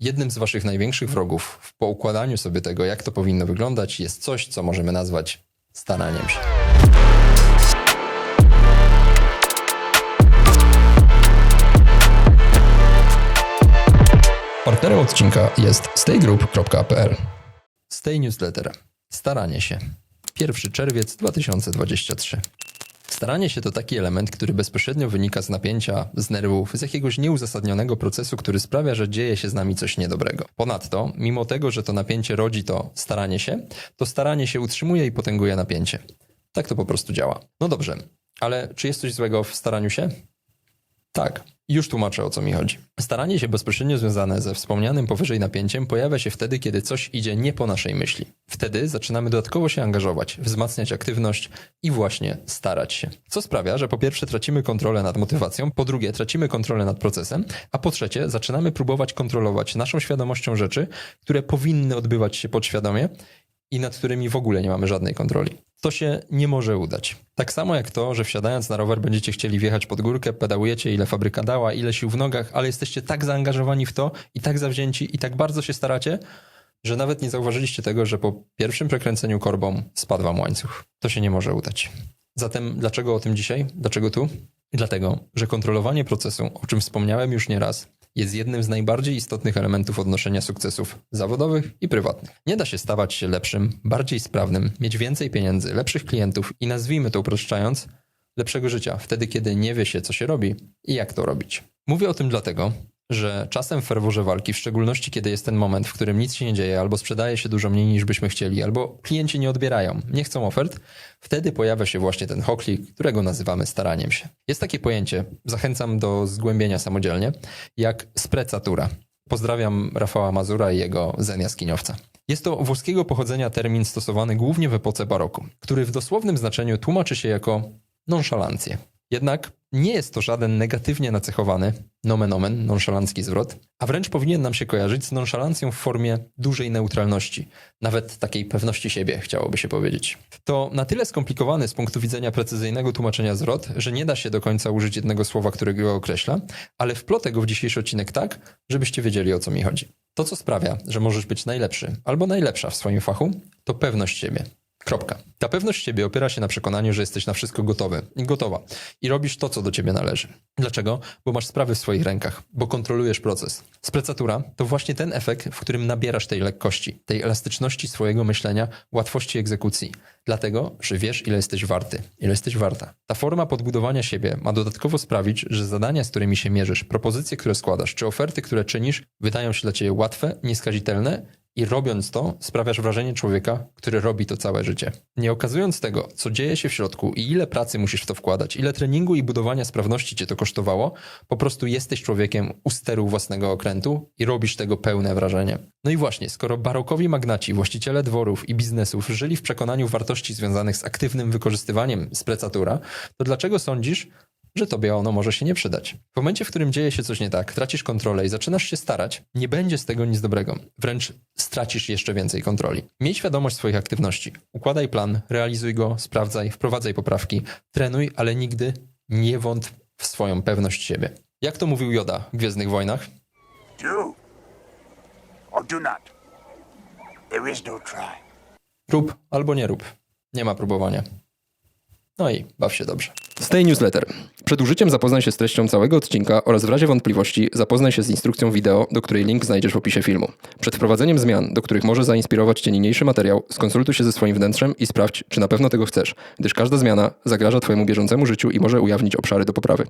Jednym z waszych największych wrogów w poukładaniu sobie tego, jak to powinno wyglądać, jest coś, co możemy nazwać staraniem się. Partnerem odcinka jest staygroup.pl Stay Newsletter. Staranie się. 1 czerwiec 2023. Staranie się to taki element, który bezpośrednio wynika z napięcia, z nerwów, z jakiegoś nieuzasadnionego procesu, który sprawia, że dzieje się z nami coś niedobrego. Ponadto, mimo tego, że to napięcie rodzi to staranie się, to staranie się utrzymuje i potęguje napięcie. Tak to po prostu działa. No dobrze, ale czy jest coś złego w staraniu się? Tak, już tłumaczę o co mi chodzi. Staranie się bezpośrednio związane ze wspomnianym powyżej napięciem pojawia się wtedy, kiedy coś idzie nie po naszej myśli. Wtedy zaczynamy dodatkowo się angażować, wzmacniać aktywność i właśnie starać się. Co sprawia, że po pierwsze tracimy kontrolę nad motywacją, po drugie tracimy kontrolę nad procesem, a po trzecie zaczynamy próbować kontrolować naszą świadomością rzeczy, które powinny odbywać się podświadomie i nad którymi w ogóle nie mamy żadnej kontroli. To się nie może udać. Tak samo jak to, że wsiadając na rower będziecie chcieli wjechać pod górkę, pedałujecie ile fabryka dała, ile sił w nogach, ale jesteście tak zaangażowani w to i tak zawzięci i tak bardzo się staracie, że nawet nie zauważyliście tego, że po pierwszym przekręceniu korbą spadł wam łańcuch. To się nie może udać. Zatem dlaczego o tym dzisiaj? Dlaczego tu? Dlatego, że kontrolowanie procesu, o czym wspomniałem już nieraz, jest jednym z najbardziej istotnych elementów odnoszenia sukcesów zawodowych i prywatnych. Nie da się stawać się lepszym, bardziej sprawnym, mieć więcej pieniędzy, lepszych klientów i nazwijmy to uproszczając, lepszego życia, wtedy kiedy nie wie się, co się robi i jak to robić. Mówię o tym dlatego, że czasem w ferworze walki, w szczególności kiedy jest ten moment, w którym nic się nie dzieje, albo sprzedaje się dużo mniej niż byśmy chcieli, albo klienci nie odbierają, nie chcą ofert, wtedy pojawia się właśnie ten hoklik, którego nazywamy staraniem się. Jest takie pojęcie, zachęcam do zgłębienia samodzielnie, jak sprecatura. Pozdrawiam Rafała Mazura i jego zen jaskiniowca. Jest to włoskiego pochodzenia termin stosowany głównie w epoce baroku, który w dosłownym znaczeniu tłumaczy się jako nonszalancję. Jednak nie jest to żaden negatywnie nacechowany, nomen omen, nonszalancki zwrot, a wręcz powinien nam się kojarzyć z nonszalancją w formie dużej neutralności, nawet takiej pewności siebie, chciałoby się powiedzieć. To na tyle skomplikowany z punktu widzenia precyzyjnego tłumaczenia zwrot, że nie da się do końca użyć jednego słowa, które go określa, ale wplotę go w dzisiejszy odcinek tak, żebyście wiedzieli o co mi chodzi. To, co sprawia, że możesz być najlepszy albo najlepsza w swoim fachu, to pewność siebie. Kropka. Ta pewność siebie opiera się na przekonaniu, że jesteś na wszystko gotowy i gotowa i robisz to, co do ciebie należy. Dlaczego? Bo masz sprawy w swoich rękach, bo kontrolujesz proces. Sprecatura to właśnie ten efekt, w którym nabierasz tej lekkości, tej elastyczności swojego myślenia, łatwości egzekucji. Dlatego, że wiesz, ile jesteś warty, ile jesteś warta. Ta forma podbudowania siebie ma dodatkowo sprawić, że zadania, z którymi się mierzysz, propozycje, które składasz, czy oferty, które czynisz, wydają się dla ciebie łatwe, nieskazitelne i robiąc to, sprawiasz wrażenie człowieka, który robi to całe życie. Nie okazując tego, co dzieje się w środku i ile pracy musisz w to wkładać, ile treningu i budowania sprawności cię to kosztowało, po prostu jesteś człowiekiem u steru własnego okrętu i robisz tego pełne wrażenie. No i właśnie, skoro barokowi magnaci, właściciele dworów i biznesów żyli w przekonaniu wartości związanych z aktywnym wykorzystywaniem sprecatura, to dlaczego sądzisz, że tobie ono może się nie przydać. W momencie, w którym dzieje się coś nie tak, tracisz kontrolę i zaczynasz się starać, nie będzie z tego nic dobrego. Wręcz stracisz jeszcze więcej kontroli. Miej świadomość swoich aktywności. Układaj plan, realizuj go, sprawdzaj, wprowadzaj poprawki, trenuj, ale nigdy nie wątp w swoją pewność siebie. Jak to mówił Joda w Gwiezdnych Wojnach? Do or do not. There is no try. Rób albo nie rób. Nie ma próbowania. No i baw się dobrze. Stay Newsletter. Przed użyciem zapoznaj się z treścią całego odcinka oraz w razie wątpliwości zapoznaj się z instrukcją wideo, do której link znajdziesz w opisie filmu. Przed wprowadzeniem zmian, do których może zainspirować Cię niniejszy materiał, skonsultuj się ze swoim wnętrzem i sprawdź, czy na pewno tego chcesz, gdyż każda zmiana zagraża Twojemu bieżącemu życiu i może ujawnić obszary do poprawy.